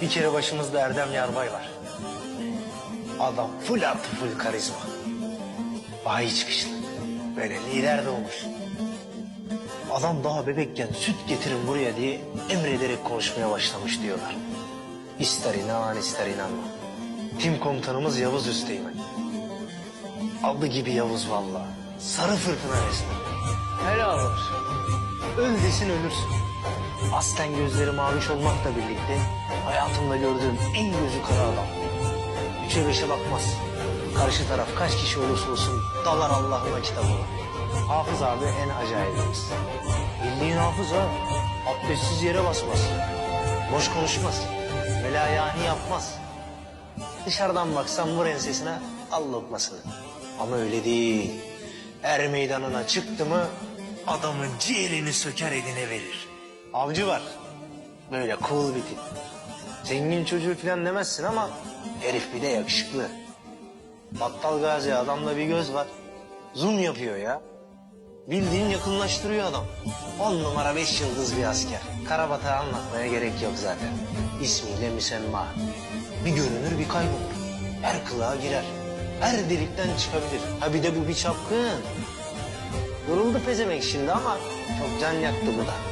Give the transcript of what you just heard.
Bir kere başımızda Erdem Yarbay var. Adam full artı full karizma. Bayi çıkışlı. Böyle lider de olmuş. Adam daha bebekken süt getirin buraya diye emrederek konuşmaya başlamış diyorlar. İster inan ister inanma. Tim komutanımız Yavuz Üsteğmen. Adı gibi Yavuz valla. Sarı fırtına resmen. Helal olsun. Öl desin ölürsün. Aslen gözleri maviş olmakla birlikte hayatımda gördüğüm en gözü kara adam. Üçe beşe bakmaz. Karşı taraf kaç kişi olursa olsun dalar Allah'ına kitabına. Hafız abi en acayibimiz. Bildiğin hafız ha. Abdestsiz yere basmaz. Boş konuşmaz. Velayani yapmaz. Dışarıdan baksan vur ensesine al lokmasını. Ama öyle değil. Er meydanına çıktı mı adamın ciğerini söker eline verir. Avcı var. Böyle cool bir tip. Zengin çocuğu falan demezsin ama herif bir de yakışıklı. Battal Gazi adamda bir göz var. Zoom yapıyor ya. Bildiğin yakınlaştırıyor adam. On numara beş yıldız bir asker. Karabatı anlatmaya gerek yok zaten. İsmiyle müsemma. Bir görünür bir kaybolur. Her kılığa girer. Her delikten çıkabilir. Ha bir de bu bir çapkın. Yoruldu pezemek şimdi ama çok can yaktı bu da.